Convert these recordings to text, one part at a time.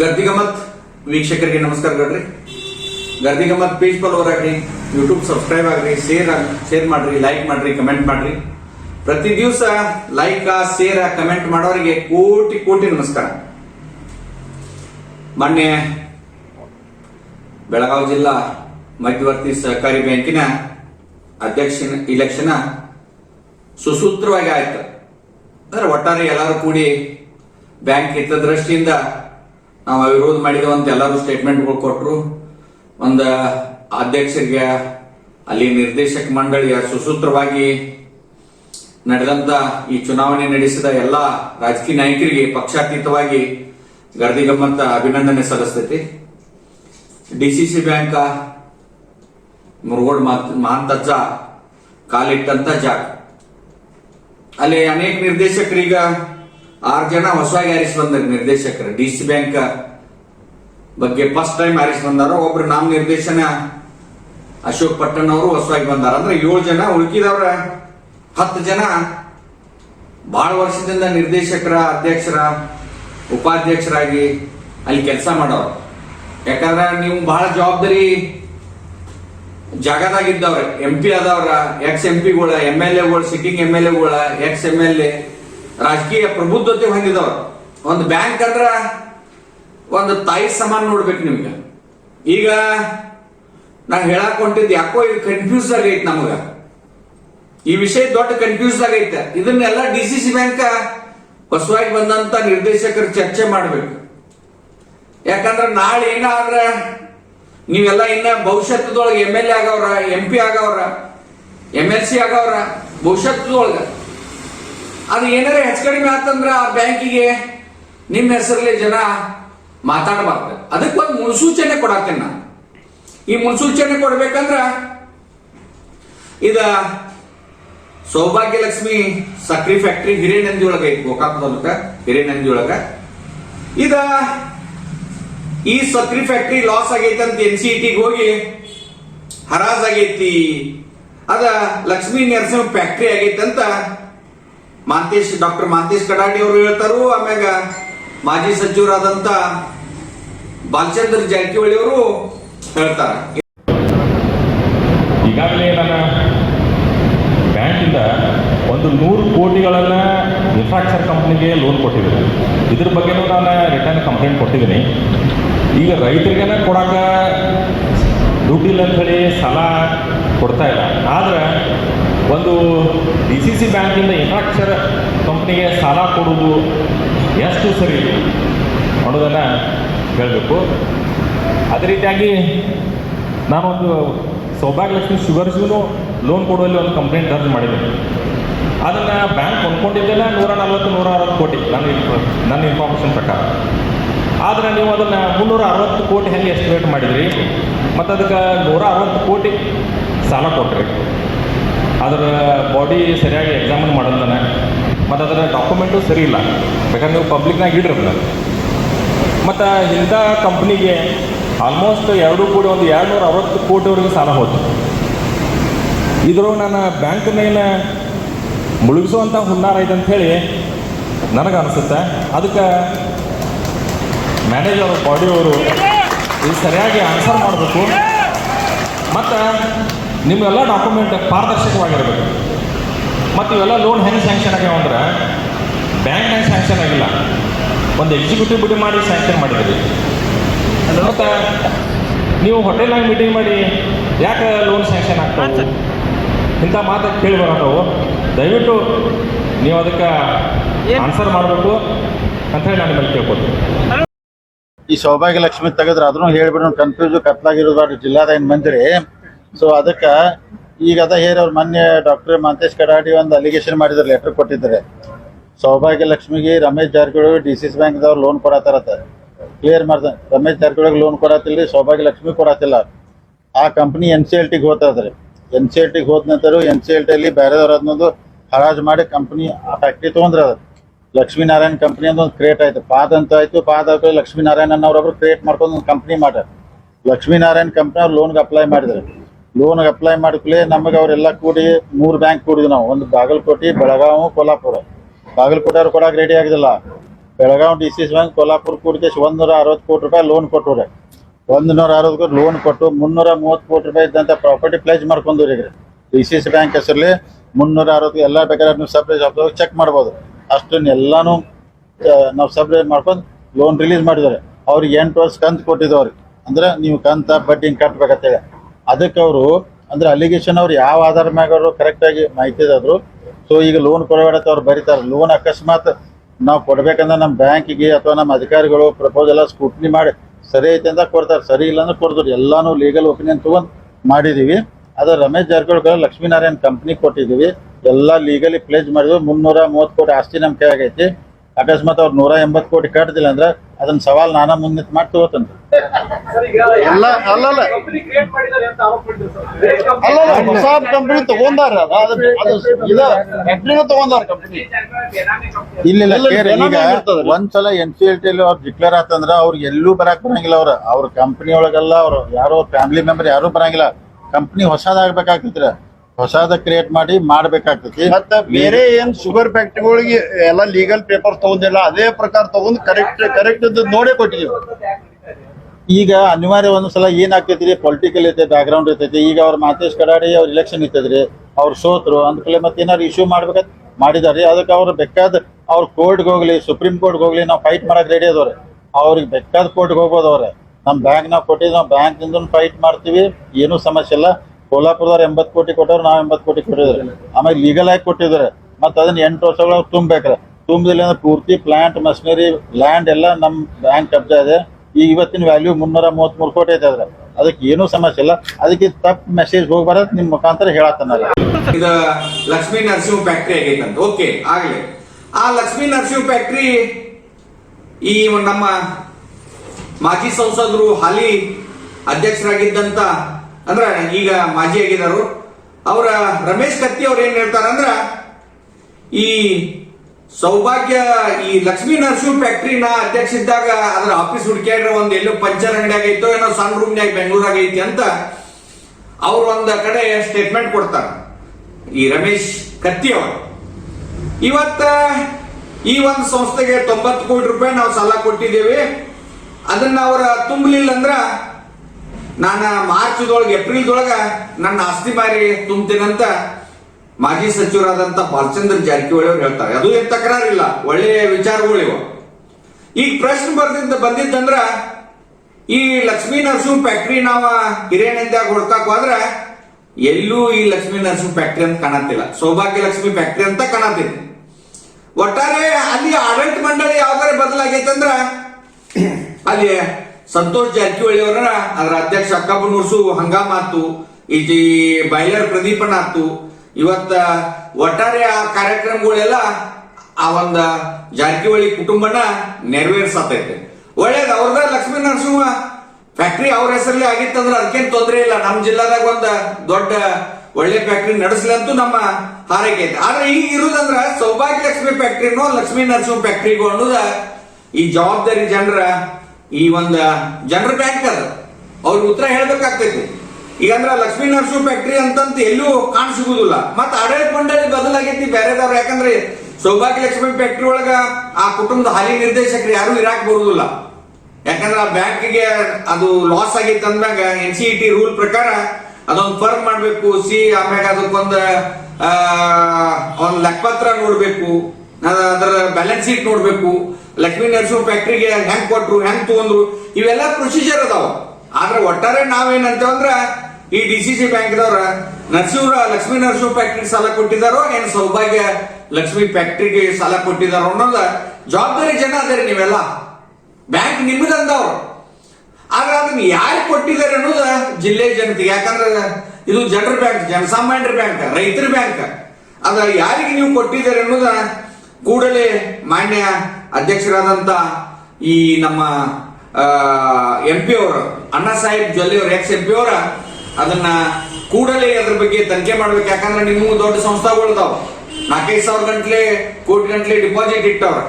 ಗರ್ದಿಗಮತ್ ವೀಕ್ಷಕರಿಗೆ ನಮಸ್ಕಾರ ಗಡ್ರಿ. ಗರ್ದಿಗಮತ್ ಪೇಜ್ ಫಾಲೋವರ್ ಆಗ್ರಿ ಯೂಟ್ಯೂಬ್ ಸಬ್ಸ್ಕ್ರೈಬ್ ಆಗ್ರಿ ಶೇರ್ ಶೇರ್ ಮಾಡ್ರಿ ಲೈಕ್ ಮಾಡ್ರಿ ಕಮೆಂಟ್ ಮಾಡ್ರಿ. ಪ್ರತಿ ದಿವಸ ಲೈಕ್ ಶೇರ್ ಕಮೆಂಟ್ ಮಾಡೋರಿಗೆ ಕೋಟಿ ಕೋಟಿ ನಮಸ್ಕಾರ. ಮೊನ್ನೆ ಬೆಳಗಾವಿ ಜಿಲ್ಲಾ ಮಧ್ಯವರ್ತಿ ಸಹಕಾರಿ ಬ್ಯಾಂಕಿನ ಅಧ್ಯಕ್ಷನ ಇಲೆಕ್ಷನ್ ಸುಸೂತ್ರವಾಗಿ ಆಯ್ತು. ಅಂದ್ರೆ ಒಟ್ಟಾರೆ ಎಲ್ಲರೂ ಕೂಡಿ ಬ್ಯಾಂಕ್ ಹಿತದೃಷ್ಟಿಯಿಂದ ನಾವು ವಿರೋಧ ಅಂತ ಎಲ್ಲರೂ ಸ್ಟೇಟ್ಮೆಂಟ್ಗಳು ಕೊಟ್ಟರು ಒಂದು ಅಧ್ಯಕ್ಷರಿಗೆ, ಅಲ್ಲಿ ನಿರ್ದೇಶಕ ಮಂಡಳಿಯ ಸುಸೂತ್ರವಾಗಿ ನಡೆದಂತ ಈ ಚುನಾವಣೆ ನಡೆಸಿದ ಎಲ್ಲ ರಾಜಕೀಯ ನಾಯಕರಿಗೆ ಪಕ್ಷಾತೀತವಾಗಿ ಗರ್ದಿಗಮ್ಮಂತ ಅಭಿನಂದನೆ ಸಲ್ಲಿಸ್ತೈತಿ. D C C bank Murugod ಮಹಾಂತಜ್ಜ ಕಾಲಿಟ್ಟಂತ ಜಾಗ. ಅಲ್ಲಿ ಅನೇಕ ನಿರ್ದೇಶಕರೀಗ ಆರು ಜನ ಹೊಸವಾಗಿ ಆರಿಸ್ ಬಂದರು ನಿರ್ದೇಶಕರು. ಡಿ ಸಿ ಬ್ಯಾಂಕ್ ಬಗ್ಗೆ ಫಸ್ಟ್ ಟೈಮ್ ಆರಿಸ್ ಬಂದಾರ, ಒಬ್ರು ನಾಮ ನಿರ್ದೇಶನ ಅಶೋಕ್ ಪಟ್ಟಣ್ಣ ಅವರು ಹೊಸವಾಗಿ ಬಂದಾರ. ಅಂದ್ರೆ ಏಳು ಜನ ಉಳ್ಕಿದವ್ರ. ಹತ್ತು ಜನ ಬಹಳ ವರ್ಷದಿಂದ ನಿರ್ದೇಶಕರ, ಅಧ್ಯಕ್ಷರ, ಉಪಾಧ್ಯಕ್ಷರಾಗಿ ಅಲ್ಲಿ ಕೆಲಸ ಮಾಡೋರು. ಯಾಕಂದ್ರೆ ನೀವು ಬಹಳ ಜವಾಬ್ದಾರಿ ಜಾಗದಾಗಿದ್ದವ್ರೆ. ಎಂ ಪಿ ಆದವ್ರ ಎಕ್ಸ್ ಎಂ ಪಿಗಳ ಎಂ ಎಲ್ ಎಗಳು ಸಿಟ್ಟಿಂಗ್ ಎಂ ಎಲ್ ಎಗಳ ಎಕ್ಸ್ ಎಂ ಎಲ್ ಎ ರಾಜಕೀಯ ಪ್ರಬುದ್ಧತೆ ಹೊಂದಿದವರು. ಒಂದು ಬ್ಯಾಂಕ್ ಅಂದ್ರ ಒಂದು ತಾಯಿ ಸಮಾನ ನೋಡ್ಬೇಕು ನಿಮ್ಗೆ. ಈಗ ನಾ ಹೇಳಕ್ ಹೊಂಟಿದ್ ಯಾಕೋ ಇದು ಕನ್ಫ್ಯೂಸ್ ಆಗೈತೆ ನಮಗ. ಈ ವಿಷಯ ದೊಡ್ಡ ಕನ್ಫ್ಯೂಸ್ ಆಗೈತೆ. ಇದನ್ನೆಲ್ಲ ಡಿ ಸಿ ಸಿ ಬ್ಯಾಂಕ್ ಹೊಸವಾಗಿ ಬಂದಂತ ನಿರ್ದೇಶಕರು ಚರ್ಚೆ ಮಾಡ್ಬೇಕು. ಯಾಕಂದ್ರೆ ನಾಳೆ ಏನಾದ್ರ ನೀವೆಲ್ಲ ಇನ್ನ ಭವಿಷ್ಯದೊಳಗೆ ಎಂ ಎಲ್ ಎ ಆಗವ್ರ ಎಂ ಪಿ ಆಗವ್ರ ಎಂ ಎಲ್ ಸಿ ಆಗವ್ರ, ಭವಿಷ್ಯತ್ತದೊಳಗ ಅದು ಏನಾರ ಹೆಚ್ಚು ಕಡಿಮೆ ಆತಂದ್ರ ಆ ಬ್ಯಾಂಕಿಗೆ ನಿಮ್ಮ ಹೆಸರಲ್ಲಿ ಜನ ಮಾತಾಡಬಾರ್ದು. ಅದಕ್ಕೆ ಒಂದು ಮುನ್ಸೂಚನೆ ಕೊಡತ್ತೇನೆ ನಾನು. ಈ ಮುನ್ಸೂಚನೆ ಕೊಡ್ಬೇಕಂದ್ರ ಇದ ಸೌಭಾಗ್ಯ ಲಕ್ಷ್ಮಿ ಸಕ್ರಿ ಫ್ಯಾಕ್ಟ್ರಿ ಹಿರೇನಂದಿ ಒಳಗ ಐತಿ ಗೋಕಾಕದೊಳಗ ಹಿರೇನಂದಿ ಒಳಗ ಇದ ಈ ಸಕ್ರಿ ಫ್ಯಾಕ್ಟ್ರಿ ಲಾಸ್ ಆಗೈತೆ ಅಂತ ಎನ್ ಸಿ ಟಿಗೆ ಹೋಗಿ ಹರಾಜ್ ಆಗೈತಿ. ಅದ ಲಕ್ಷ್ಮೀ ನರಸಿಂಹ ಫ್ಯಾಕ್ಟ್ರಿ ಆಗೈತೆ ಅಂತ ಮಾಂತೇಶ್, ಡಾಕ್ಟರ್ ಮಾಂತೇಶ್ ಕಡಾಡಿ ಅವರು ಹೇಳ್ತಾರು, ಆಮ್ಯಾಗ ಮಾಜಿ ಸಚಿವರಾದಂತ ಬಾಲಚಂದ್ರ ಜಾರಕಿಹೊಳಿ ಅವರು ಹೇಳ್ತಾರೆ. ಈಗಾಗಲೇ ನನ್ನ ಬ್ಯಾಂಕಿಂದ ಒಂದು ನೂರು ಕೋಟಿಗಳನ್ನು ಇನ್ಫ್ರಾಸ್ಟ್ರಕ್ಚರ್ ಕಂಪ್ನಿಗೆ ಲೋನ್ ಕೊಟ್ಟಿದ್ದೀನಿ. ಇದ್ರ ಬಗ್ಗೆನೂ ನಾನು ರಿಟರ್ನ್ ಕಂಪ್ಲೇಂಟ್ ಕೊಟ್ಟಿದ್ದೀನಿ. ಈಗ ರೈತರಿಗೆನ ಕೊಡಕ್ಕೆ ದುಡ್ಡಿಲ್ಲ ಅಂಥೇಳಿ ಸಾಲ ಕೊಡ್ತಾ ಇಲ್ಲ. ಆದರೆ ಒಂದು ಡಿ ಸಿ ಸಿ ಬ್ಯಾಂಕಿಂದ ಇನ್ಫ್ರಾಸ್ಟ್ರಕ್ಚರ್ ಕಂಪ್ನಿಗೆ ಸಾಲ ಕೊಡುವುದು ಎಷ್ಟು ಸರಿ ಅನ್ನೋದನ್ನು ಹೇಳಬೇಕು. ಅದೇ ರೀತಿಯಾಗಿ ನಾನೊಂದು ಸೌಭಾಗ್ಯಲಕ್ಷ್ಮಿ ಶುಗರ್ಸ್ಗೂ ಲೋನ್ ಕೊಡುವಲ್ಲಿ ಒಂದು ಕಂಪ್ಲೇಂಟ್ ದರ್ಜ್ ಮಾಡಿದೆ. ಅದನ್ನು ಬ್ಯಾಂಕ್ ಕೊಂಡ್ಕೊಂಡಿದ್ದೆಲ್ಲ ನೂರ ನಲ್ವತ್ತು ನೂರ ಅರವತ್ತು ಕೋಟಿ ನನ್ನ ನನ್ನ ಇನ್ಫಾರ್ಮೇಷನ್ ಪ್ರಕಾರ. ಆದರೆ ನೀವು ಅದನ್ನು ಮುನ್ನೂರ ಅರವತ್ತು ಕೋಟಿ ಹೆಂಗೆ ಎಸ್ಟಿಮೇಟ್ ಮಾಡಿದ್ರಿ. ಮತ್ತು ಅದಕ್ಕೆ ನೂರ ಅರವತ್ತು ಕೋಟಿ ಸಾಲ ಕೊಟ್ರಿ. ಅದರ ಬಾಡಿ ಸರಿಯಾಗಿ ಎಕ್ಸಾಮಿನ್ ಮಾಡೋದನ್ನ ಮತ್ತು ಅದರ ಡಾಕ್ಯುಮೆಂಟು ಸರಿ ಇಲ್ಲ. ಬೇಕಾದ್ರೆ ನೀವು ಪಬ್ಲಿಕ್ನಾಗ ಇಡ್ರಿ ಅದನ್ನ. ಮತ್ತು ಇಂಥ ಕಂಪ್ನಿಗೆ ಆಲ್ಮೋಸ್ಟ್ ಎರಡು ಕೋಟಿ ಒಂದು ಎರಡು ನೂರ ಅರವತ್ತು ಕೋಟಿವರೆಗೂ ಸಾಲ ಹೋಯ್ತು ಇದ್ರೊಳಗೆ ನಾನು ಬ್ಯಾಂಕ್ನೇನ ಮುಳುಗಿಸುವಂಥ ಹುನ್ನಾರ ಐತೆ ಅಂಥೇಳಿ ನನಗೆ ಅನಿಸುತ್ತೆ. ಅದಕ್ಕೆ ಮ್ಯಾನೇಜರ್ ಬಾಡಿಯವರು ಇದು ಸರಿಯಾಗಿ ಆನ್ಸರ್ ಮಾಡಬೇಕು. ಮತ್ತು ನಿಮ್ಮೆಲ್ಲ ಡಾಕ್ಯುಮೆಂಟ್ ಪಾರದರ್ಶಕವಾಗಿರಬೇಕು. ಮತ್ತು ಇವೆಲ್ಲ ಲೋನ್ ಹೆಂಗೆ ಸ್ಯಾಂಕ್ಷನ್ ಆಗ್ಯಾವ ಅಂದ್ರೆ ಬ್ಯಾಂಕ್ನಾಗ ಸ್ಯಾಂಕ್ಷನ್ ಆಗಿಲ್ಲ. ಒಂದು ಎಕ್ಸಿಕ್ಯೂಟಿವ್ ಬಿಡಿ ಮಾಡಿ ಸ್ಯಾಂಕ್ಷನ್ ಮಾಡಿದ್ರಿ. ಮತ್ತು ನೀವು ಹೋಟೆಲ್ನಾಗ ಮೀಟಿಂಗ್ ಮಾಡಿ ಯಾಕೆ ಲೋನ್ ಸ್ಯಾಂಕ್ಷನ್ ಆಗ್ತದೆ ಇಂಥ ಮಾತು ಕೇಳಿ ಬರೋವು ದಯವಿಟ್ಟು ನೀವು ಅದಕ್ಕೆ ಆನ್ಸರ್ ಮಾಡಬೇಕು ಅಂತ ಹೇಳಿ ನಾನು ನಿಮ್ಮಲ್ಲಿ ಕೇಳ್ಕೊತೀನಿ ಈ ಸೌಭಾಗ್ಯ ಲಕ್ಷ್ಮಿ ತೆಗೆದ್ರೆ ಅದನ್ನು ಹೇಳ್ಬಿಟ್ಟು ಕನ್ಫ್ಯೂಸ್ ಕತ್ಲಾಗಿರೋದು ಜಿಲ್ಲಾದ ಏನು ಮಂದಿರಿ. ಸೊ ಅದಕ್ಕೆ ಈಗ ಅದ ಹೇರಿ ಅವ್ರು ಮೊನ್ನೆ ಡಾಕ್ಟರ್ ಮಂತೇಶ್ ಕಡಾಡಿ ಒಂದು ಅಲಿಗೇಷನ್ ಮಾಡಿದ್ರು ಲೆಟರ್ ಕೊಟ್ಟಿದ್ದಾರೆ. ಸೌಭಾಗ್ಯ ಲಕ್ಷ್ಮಿಗೆ Ramesh Jarkiholi D C C ಬ್ಯಾಂಕ್ದವ್ರು ಲೋನ್ ಕೊಡತ್ತಾರತ್ತ ಕ್ಲಿಯರ್ ಮಾಡ್ದ, ರಮೇಶ್ ಜಾರಕಿಹೊಳಿಗೆ ಲೋನ್ ಕೊಡತ್ತಿಲ್ಲ ಸೌಭಾಗ್ಯ ಲಕ್ಷ್ಮಿ ಕೊಡತ್ತಿಲ್ಲ. ಆ ಕಂಪ್ನಿ ಎನ್ ಸಿ ಎಲ್ ಟಿಗೆ ಹೋಗ್ತದ್ರಿ ಎನ್ ಸಿ ಎಲ್ ಟಿಗೆ ಹೋದ ನಂತರ ಎನ್ ಸಿ ಎಲ್ ಟಿಯಲ್ಲಿ ಬೇರೆದವ್ರು ಅದನ್ನೊಂದು ಹರಾಜು ಮಾಡಿ ಕಂಪ್ನಿ ಆ ಫ್ಯಾಕ್ಟ್ರಿ ತೊಗೊಂಡ್ರೆ ಅದು ಲಕ್ಷ್ಮೀನಾರಾಯಣ ಕಂಪ್ನಿ ಅಂತ ಒಂದು ಕ್ರಿಯೇಟ್ ಆಯ್ತು. ಪಾದ ಅಂತ ಆಯ್ತು, ಪಾದ ಲಕ್ಷ್ಮೀನಾರಾಯಣ ಅನ್ನೋರೊಬ್ರು ಕ್ರಿಯೇಟ್ ಮಾಡ್ಕೊಂಡು ಒಂದು ಕಂಪ್ನಿ ಮಾಡ್ಯಾರ. ಲಕ್ಷ್ಮೀನಾರಾಯಣ ಕಂಪ್ನಿ ಅವ್ರು ಲೋನ್ಗೆ ಅಪ್ಲೈ ಮಾಡಿದ್ರು. ಲೋನ್ಗೆ ಅಪ್ಲೈ ಮಾಡಿಕೊಳ್ಳಿ ನಮಗೆ ಅವರೆಲ್ಲ ಕೂಡಿ ಮೂರು ಬ್ಯಾಂಕ್ ಕೂಡಿದ್ವಿ ನಾವು. ಒಂದು ಬಾಗಲಕೋಟೆ, ಬೆಳಗಾವಿ ಕೊಲ್ಲಾಪುರ ಬಾಗಲಕೋಟೆ ಅವ್ರು ಕೊಡಕ್ಕೆ ready ಆಗಿದಿಲ್ಲ Belagavi D C bank Kolhapur ಕೂಡಿಕೆ ಒಂದೂರ ಅರವತ್ತು ಕೋಟಿ ರೂಪಾಯಿ ಲೋನ್ ಕೊಟ್ಟವ್ರೆ. ಒಂದು ಅರವತ್ತು ಕೋಟಿ ಲೋನ್ ಕೊಟ್ಟು ಮುನ್ನೂರ ಮೂವತ್ತು ಕೋಟಿ ರೂಪಾಯಿ ಇದ್ದಂಥ ಪ್ರಾಪರ್ಟಿ ಪ್ಲೇಸ್ ಮಾಡ್ಕೊಂಡ್ರಿ ಡಿ ಸಿ ಸಿ ಬ್ಯಾಂಕ್ ಹೆಸರಲ್ಲಿ ಮುನ್ನೂರ ಅರವತ್ತು, ಎಲ್ಲ ಬೇಕಾದ್ರೆ ನೀವು ಸಪ್ರೇಟ್ ಆಫ್ ಚೆಕ್ ಮಾಡ್ಬೋದು. ಅಷ್ಟನ್ನ ಎಲ್ಲಾನು ನಾವು ಸಪ್ರೇಟ್ ಮಾಡ್ಕೊಂಡು ಲೋನ್ ರಿಲೀಸ್ ಮಾಡಿದ್ದಾರೆ. ಅವ್ರಿಗೆ ಎಂಟು ವರ್ಷ ಕಂತು ಕೊಟ್ಟಿದ್ದವ್ರಿಗೆ ಅಂದ್ರೆ ನೀವು ಕಂತ ಬಡ್ಡಿ ಕಟ್ಬೇಕಂತೇಳಿ ಅದಕ್ಕೆ ಅವರು, ಅಂದ್ರೆ ಅಲಿಗೇಷನ್ ಅವ್ರು ಯಾವ ಆಧಾರ ಮ್ಯಾಗ ಅವರು ಕರೆಕ್ಟಾಗಿ ಮಾಹಿತಿ ಇದ್ರು ಸೊ ಈಗ ಲೋನ್ ಕೊಡಬೇಡತ್ತ ಅವ್ರು ಬರೀತಾರೆ. ಲೋನ್ ಅಕಸ್ಮಾತ್ ನಾವು ಕೊಡ್ಬೇಕಂದ್ರೆ ನಮ್ಮ ಬ್ಯಾಂಕಿಗೆ ಅಥವಾ ನಮ್ಮ ಅಧಿಕಾರಿಗಳು ಪ್ರಪೋಸಲ್ ಸ್ಕೂಟ್ನಿ ಮಾಡಿ ಸರಿ ಐತೆ ಅಂತ ಕೊಡ್ತಾರೆ. ಸರಿ ಇಲ್ಲ ಅಂದ್ರೆ ಕೊಡ್ತಾರೆ. ಎಲ್ಲಾನು ಲೀಗಲ್ ಒಪಿನಿಯನ್ ತಗೊಂಡ್ ಮಾಡಿದೀವಿ. ಅದು ರಮೇಶ್ ಜಾರಕಿಹೊಳಿ ಲಕ್ಷ್ಮೀನಾರಾಯಣ್ ಕಂಪ್ನಿ ಕೊಟ್ಟಿದ್ದೀವಿ ಎಲ್ಲ ಲೀಗಲಿ ಪ್ಲೇಜ್ ಮಾಡಿದ್ವಿ ಮುನ್ನೂರ ಮೂವತ್ತು ಕೋಟಿ ಆಸ್ತಿ ನಮ್ಮ ಐತಿ ಅಕಸ್ಮಾತ್ ಅವ್ರು ನೂರ ಎಂಬತ್ತು ಕೋಟಿ ಕಟ್ಟದಿಲ್ಲ ಅಂದ್ರೆ ಅದನ್ನ ಸವಾಲ್ ನಾನಾ ಮುಂದೆ ಮಾಡಿ ತಗೋತಂತ. ಎಲ್ಲ ಅಲ್ಲಲ್ಲ ಅಲ್ಲಲ್ಲ ಹೊಸ ಕಂಪನಿ ತಗೊಂಡಾರ? ಅದು ಅದು ಇದು ಫ್ಯಾಕ್ಟ್ರಿನ ತಗೊಂಡಾರ ಕಂಪನಿ ಇಲ್ಲ ಇಲ್ಲ ಈಗ. ಒಂದ್ಸಲ ಎನ್ ಸಿ ಎಲ್ ಟಿ ಅವ್ರು ಡಿಕ್ಲೇರ್ ಆತಂದ್ರ ಅವ್ರಿಗೆ ಎಲ್ಲೂ ಬರಕ್ ಬರಂಗಿಲ್ಲ ಅವ್ರ. ಅವ್ರ ಕಂಪನಿ ಒಳಗೆಲ್ಲ ಅವ್ರ ಯಾರೋ ಫ್ಯಾಮಿಲಿ ಮೆಂಬರ್ ಯಾರು ಬರಂಗಿಲ್ಲ. ಕಂಪನಿ ಹೊಸದಾಗ್ಬೇಕಾಗ್ತೈತ್ರಿ. ಹೊಸದ ಕ್ರಿಯೇಟ್ ಮಾಡಿ ಮಾಡ್ಬೇಕಾಗ್ತೈತಿ. ಮತ್ತೆ ಬೇರೆ ಏನ್ ಶುಗರ್ ಫ್ಯಾಕ್ಟ್ರಿಗಳಿಗೆ ಎಲ್ಲ ಲೀಗಲ್ ಪೇಪರ್ ತಗೊಂಡಿಲ್ಲ ಅದೇ ಪ್ರಕಾರ ತಗೊಂಡು ಕರೆಕ್ಟ್ ಕರೆಕ್ಟ್ ನೋಡೇ ಕೊಟ್ಟಿದೀವಿ ಈಗ ಅನಿವಾರ್ಯ ಒಂದ್ಸಲ ಏನಾಗ್ತೈತ್ರಿ ಪೊಲಿಟಿಕಲ್ ಐತೆ ಬ್ಯಾಕ್ ಗ್ರೌಂಡ್ ಇರ್ತೈತಿ. ಈಗ ಅವ್ರ ಮಾತೇಶ್ ಕಡಾಡಿ ಅವ್ರ ಇಲೆಕ್ಷನ್ ಇರ್ತದ್ರಿ ಅವ್ರು ಸೋತ್ರು ಅಂದ್ಕಲೆ ಮತ್ತೆ ಏನಾರು ಇಶ್ಯೂ ಮಾಡ್ಬೇಕಂತ ಮಾಡಿದಾರೆ ಅದಕ್ಕೆ ಅವ್ರು ಬೇಕಾದ ಅವ್ರ ಕೋರ್ಟ್ಗೆ ಹೋಗ್ಲಿ ಸುಪ್ರೀಂ ಕೋರ್ಟ್ಗೆ ಹೋಗ್ಲಿ ನಾವು ಫೈಟ್ ಮಾಡಕ್ ರೆಡಿ ಅದವ್ರೆ. ಅವ್ರಿಗೆ ಬೇಕಾದ ಕೋರ್ಟ್ಗೆ ಹೋಗ್ಬೋದು ಅವ್ರೆ. ನಮ್ಮ ಬ್ಯಾಂಕ್ ನಾವು ಕೊಟ್ಟಿದ್ದು ನಾವು ಬ್ಯಾಂಕ್ ಫೈಟ್ ಮಾಡ್ತೀವಿ ಏನೂ ಸಮಸ್ಯೆ ಇಲ್ಲ. ಕೋಲ್ಹಾಪುರದವ್ರು ಎಂಬತ್ತು ಕೋಟಿ ಕೊಟ್ಟವ್ರು ನಾವು ಎಂಬತ್ತು ಕೋಟಿ ಕೊಟ್ಟಿದ್ರು ಆಮೇಲೆ ಲೀಗಲ್ ಆಗಿ ಕೊಟ್ಟಿದ್ದಾರೆ. ಮತ್ತೆ ಅದನ್ನ ಎಂಟು ವರ್ಷಗಳ ತುಂಬಬೇಕ್ರೆ. ತುಂಬಿದಿಲ್ಲ ಅಂದ್ರೆ ಪೂರ್ತಿ ಪ್ಲಾಂಟ್ ಮಷಿನರಿ ಲ್ಯಾಂಡ್ ಎಲ್ಲ ನಮ್ಮ ಬ್ಯಾಂಕ್ ಕಬ್ಜಾ ಇದೆ. ಈ ಇವತ್ತಿನ ವ್ಯಾಲ್ಯೂ ಮುನ್ನೂರ ಮೂವತ್ಮೂರು ಕೋಟಿ ಐತೆ ಅದ್ರ ಅದಕ್ಕೆ ಏನೂ ಸಮಸ್ಯೆ ಇಲ್ಲ. ಅದಕ್ಕೆ ತಪ್ಪು ಮೆಸೇಜ್ ಹೋಗ್ಬಾರದು ನಿಮ್ಮ ಮುಖಾಂತರ ಹೇಳತ್ತನಲ್ಲ ಇದು ಲಕ್ಷ್ಮೀ ನರ್ಸಿಂಗ್ ಫ್ಯಾಕ್ಟ್ರಿ ಆಗೈತಂತ ಓಕೆ ಆಗ್ಲಿ. ಆ ಲಕ್ಷ್ಮೀ ನರ್ಸಿಂಗ್ ಫ್ಯಾಕ್ಟ್ರಿ ಈ ನಮ್ಮ ಮಾಜಿ ಸಂಸದರು ಹಾಲಿ ಅಧ್ಯಕ್ಷರಾಗಿದ್ದಂತ ಅಂದ್ರ ಈಗ ಮಾಜಿ ಆಗಿದಾರು ಅವರ ರಮೇಶ್ ಕತ್ತಿ ಅವ್ರು ಏನ್ ಹೇಳ್ತಾರಂದ್ರ ಈ ಸೌಭಾಗ್ಯ ಈ ಲಕ್ಷ್ಮೀ ನರಸಿಂಹ ಫ್ಯಾಕ್ಟ್ರಿನ ಅಧ್ಯಕ್ಷ ಇದ್ದಾಗ ಅದ್ರ ಆಫೀಸ್ ಹುಡುಕ್ಯಾಡ್ರೆ ಒಂದ್ ಎಲ್ಲೋ ಪಂಚರ್ ಅಂಗಡಿಯಾಗ ಆಗೈತೋ ಏನೋ ಸಣ್ಣ ರೂಮ್ನ್ಯಾಗ ಬೆಂಗಳೂರಾಗ ಐತಿ ಅಂತ ಅವ್ರು ಒಂದ ಕಡೆ ಸ್ಟೇಟ್ಮೆಂಟ್ ಕೊಡ್ತಾರ. ಈ ರಮೇಶ್ ಕತ್ತಿ ಅವರು. ಇವತ್ತ ಈ ಒಂದು ಸಂಸ್ಥೆಗೆ ತೊಂಬತ್ತು ಕೋಟಿ ರೂಪಾಯಿ ನಾವು ಸಾಲ ಕೊಟ್ಟಿದ್ದೇವೆ. ಅದನ್ನ ಅವರ ತುಂಬಲಿಲ್ಲ ಅಂದ್ರ ನಾನು ಮಾರ್ಚ್ದೊಳಗೆ, ಏಪ್ರಿಲ್ದೊಳಗೆ ನನ್ನ ಆಸ್ತಿ ಬಾರಿ ತುಂಬ್ತೇನಂತ ಮಾಜಿ ಸಚಿವರಾದಂಥ ಬಾಲಚಂದ್ರ ಜಾರಕಿಹೊಳಿ ಅವರು ಹೇಳ್ತಾರೆ. ಅದು ಏನು ತಕರಾರಿಲ್ಲ, ಒಳ್ಳೆಯ ವಿಚಾರಗಳು ಇವ. ಈಗ ಪ್ರಶ್ನೆ ಬರ್ದಿದ್ದ ಬಂದಿದ್ದಂದ್ರ, ಈ ಲಕ್ಷ್ಮೀ ನರಸಿಂಹ ಫ್ಯಾಕ್ಟ್ರಿ ನಾವ ಹಿರೇನಂದ್ಯಾಗ ಹೊಡ್ತಾಕ ಹೋದ್ರೆ, ಎಲ್ಲೂ ಈ ಲಕ್ಷ್ಮೀ ನರಸಿಂಹ ಫ್ಯಾಕ್ಟ್ರಿ ಅಂತ ಕಾಣತ್ತಿಲ್ಲ. ಸೌಭಾಗ್ಯ ಲಕ್ಷ್ಮಿ ಫ್ಯಾಕ್ಟ್ರಿ ಅಂತ ಕಾಣತ್ತಿದೆ. ಒಟ್ಟಾರೆ ಅಲ್ಲಿ ಆಡಳಿತ ಮಂಡಳಿ ಯಾವ್ದಾರ ಬದಲಾಗೈತಂದ್ರ, ಅಲ್ಲಿ ಸಂತೋಷ್ ಜಾರಕಿಹೊಳಿ ಅವರ ಅದರ ಅಧ್ಯಕ್ಷ ಅಕ್ಕಪ್ಪನೂರ್ಸು ಹಂಗಾಮ ಆತು ಈ ಬೈಲರ್ ಪ್ರದೀಪನ ಆತು ಇವತ್ತ ಒಟ್ಟಾರೆ ಆ ಕಾರ್ಯಕ್ರಮಗಳೆಲ್ಲ ಆ ಒಂದ ಜಾರಕಿಹೊಳಿ ಕುಟುಂಬನ ನೆರವೇರಿಸತೈತೆ. ಒಳ್ಳೇದು ಅವ್ರದ ಲಕ್ಷ್ಮೀ ನರಸಿಂಹ. ಫ್ಯಾಕ್ಟ್ರಿ ಅವ್ರ ಹೆಸರಲ್ಲಿ ಆಗಿತ್ತಂದ್ರೆ ಅದಕ್ಕೇನ್ ತೊಂದರೆ ಇಲ್ಲ. ನಮ್ಮ ಜಿಲ್ಲಾದಾಗ ಒಂದ ದೊಡ್ಡ ಒಳ್ಳೆ ಫ್ಯಾಕ್ಟ್ರಿ ನಡೆಸ್ಲಂತೂ ನಮ್ಮ ಹಾರೈಕೆ ಐತೆ. ಆದ್ರೆ ಈಗ ಇರುದಂದ್ರ ಸೌಭಾಗ್ಯ ಲಕ್ಷ್ಮಿ ಫ್ಯಾಕ್ಟ್ರಿನೋ ಲಕ್ಷ್ಮೀ ನರಸಿಂಹ ಫ್ಯಾಕ್ಟ್ರಿಗೋ ಅನ್ನೋದ ಈ ಜವಾಬ್ದಾರಿ ಜನರ ಈ ಒಂದು ಜನರ ಬ್ಯಾಂಕ್ ಅದ. ಅವ್ರಿಗೆ ಉತ್ತರ ಹೇಳ್ಬೇಕಾಗ್ತೈತಿ. ಈಗ ಅಂದ್ರ ಲಕ್ಷ್ಮೀ ನರಸಿಂಹ ಫ್ಯಾಕ್ಟ್ರಿ ಅಂತಂತ ಎಲ್ಲೂ ಕಾಣ ಸಿಗುದಿಲ್ಲ. ಮತ್ತೆ ಆಡಳಿತ ಮಂಡಳಿ ಬದಲಾಗೈತಿ ಬೇರೆದವ್ರು ಯಾಕಂದ್ರೆ ಸೌಭಾಗ್ಯ ಲಕ್ಷ್ಮಿ ಫ್ಯಾಕ್ಟ್ರಿ ಒಳಗ ಆ ಕುಟುಂಬದ ಹಾಲಿ ನಿರ್ದೇಶಕರು ಯಾರು ಇರಾಕ್ ಬರುದಿಲ್ಲ. ಯಾಕಂದ್ರೆ ಆ ಬ್ಯಾಂಕಿಗೆ ಅದು ಲಾಸ್ ಆಗಿತ್ತು ಅಂದಾಗ ಎನ್ ಸಿ ಟಿ ರೂಲ್ ಪ್ರಕಾರ ಅದೊಂದು ಫರ್ಮ್ ಮಾಡಬೇಕು. ಸಿ ಆಮ್ಯಾಗ ಅದಕ್ಕೊಂದು ಒಂದು ಒಂದ್ ಲೆಕ್ಕಪತ್ರ ನೋಡಬೇಕು. ಅದರ ಬ್ಯಾಲೆನ್ಸ್ ಶೀಟ್ ನೋಡ್ಬೇಕು. ಲಕ್ಷ್ಮೀ ನರಸಿಂಹ ಫ್ಯಾಕ್ಟ್ರಿಗೆ ಹೆಂಗ್ ಕೊಟ್ರು, ಹೆಂಗ್ ತಗೊಂಡ್ರು, ಇವೆಲ್ಲ ಪ್ರೊಸೀಜರ್ ಅದಾವ. ಆದ್ರೆ ಒಟ್ಟಾರೆ ನಾವೇನಂತೇವಂದ್ರ ಈ ಡಿ ಸಿ ಸಿ ಬ್ಯಾಂಕ್ದವ್ರ ನರಸಿಂಹ, ಲಕ್ಷ್ಮೀ ನರಸಿಂಹ ಫ್ಯಾಕ್ಟ್ರಿ ಸಾಲ ಕೊಟ್ಟಿದಾರೋ, ಏನ್ ಸೌಭಾಗ್ಯ ಲಕ್ಷ್ಮಿ ಫ್ಯಾಕ್ಟ್ರಿಗೆ ಸಾಲ ಕೊಟ್ಟಿದಾರೋ ಅನ್ನೋದ ಜವಾಬ್ದಾರಿ ಜನ ಅದೇರಿ ನೀವೆಲ್ಲ. ಬ್ಯಾಂಕ್ ನಿಮ್ಮದಂದವ್ರು ಆದ್ರೆ ಅದನ್ನ ಯಾರು ಕೊಟ್ಟಿದ್ದಾರೆ ಅನ್ನೋದು ಜಿಲ್ಲೆ ಜನತೆಗೆ ಯಾಕಂದ್ರೆ ಇದು ಜನರ ಬ್ಯಾಂಕ್ ಜನಸಾಮಾನ್ಯರ ಬ್ಯಾಂಕ್ ರೈತರ ಬ್ಯಾಂಕ್ ಅದ ಯಾರಿಗೆ ನೀವು ಕೊಟ್ಟಿದ್ದಾರೆ ಅನ್ನೋದ ಕೂಡಲೇ ಮಾನ್ಯ ಅಧ್ಯಕ್ಷರಾದಂತ ಈ ನಮ್ಮ ಎಂ ಪಿ ಅವರು, ಅಣ್ಣಾ ಸಾಹೇಬ್ ಜೊಲ್ಲೆ ಅವರು ಎಕ್ಸ್ ಎಂ ಪಿ ಅವರ, ಅದನ್ನ ಕೂಡಲೇ ಅದ್ರ ಬಗ್ಗೆ ತನಿಖೆ ಮಾಡ್ಬೇಕು. ಯಾಕಂದ್ರೆ ನಿಮ್ಮ ದೊಡ್ಡ ಸಂಸ್ಥೆಗಳು ಅದಾವ. ನಾಲ್ಕೈದು ಸಾವಿರ ಗಂಟ್ಲೆ, ಕೋಟಿ ಗಂಟ್ಲೆ ಡಿಪಾಸಿಟ್ ಇಟ್ಟವ್ರ.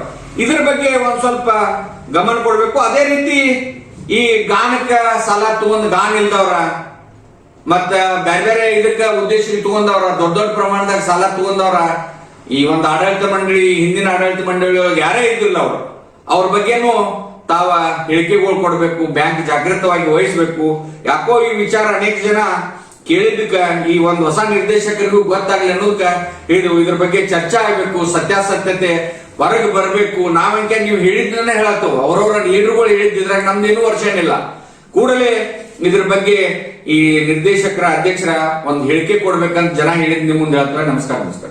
ಇದ್ರ ಬಗ್ಗೆ ಒಂದ್ ಸ್ವಲ್ಪ ಗಮನ ಕೊಡ್ಬೇಕು. ಅದೇ ರೀತಿ ಈ ಗಾನಕ್ಕ ಸಾಲ ತಗೊಂಡ್ ಗಾನ್ ಇಲ್ದವ್ರ, ಮತ್ತ ಬೇರೆ ಬೇರೆ ಇದಕ್ಕ ಉದ್ದೇಶ ತಗೊಂಡವ್ರ, ದೊಡ್ಡ ದೊಡ್ಡ ಪ್ರಮಾಣದಾಗ ಸಾಲ ತಗೊಂಡವ್ರ ಈ ಒಂದು ಆಡಳಿತ ಮಂಡಳಿ, ಹಿಂದಿನ ಆಡಳಿತ ಮಂಡಳಿ ಒಳಗೆ ಯಾರೇ ಇದ್ದಿಲ್ಲ ಅವರು. ಅವ್ರ ಬಗ್ಗೆನೂ ತಾವ ಹೇಳಿಕೆಗಳು ಕೊಡಬೇಕು, ಬ್ಯಾಂಕ್ ಜಾಗೃತವಾಗಿ ವಹಿಸಬೇಕು. ಯಾಕೋ ಈ ವಿಚಾರ ಅನೇಕ ಜನ ಕೇಳಿದ್ದಕ್ಕ, ಈ ಒಂದು ಹೊಸ ನಿರ್ದೇಶಕರಿಗೂ ಗೊತ್ತಾಗ್ಲಿ ಅನ್ನೋದಕ್ಕ ಇದು ಇದ್ರ ಬಗ್ಗೆ ಚರ್ಚೆ ಆಗ್ಬೇಕು, ಸತ್ಯಾಸತ್ಯತೆ ಹೊರಗೆ ಬರಬೇಕು. ನಾವಂಕೆ ನೀವು ಹೇಳಿದ್ದನ್ನೇ ಹೇಳತ್ತು ಅವ್ರವ್ರ ಲೀಡರ್ಗಳು ಹೇಳಿದ್ರಾಗ ನಮ್ದೇನು ವರ್ಷ ಏನಿಲ್ಲ. ಕೂಡಲೇ ಇದ್ರ ಬಗ್ಗೆ ಈ ನಿರ್ದೇಶಕರ ಅಧ್ಯಕ್ಷರ ಒಂದು ಹೇಳಿಕೆ ಕೊಡ್ಬೇಕಂತ ಜನ ಹೇಳಿದ್ ನಿಮ್ ಮುಂದೆ ಹೇಳ್ತಾರೆ ನಮಸ್ಕಾರ ನಮಸ್ಕಾರ.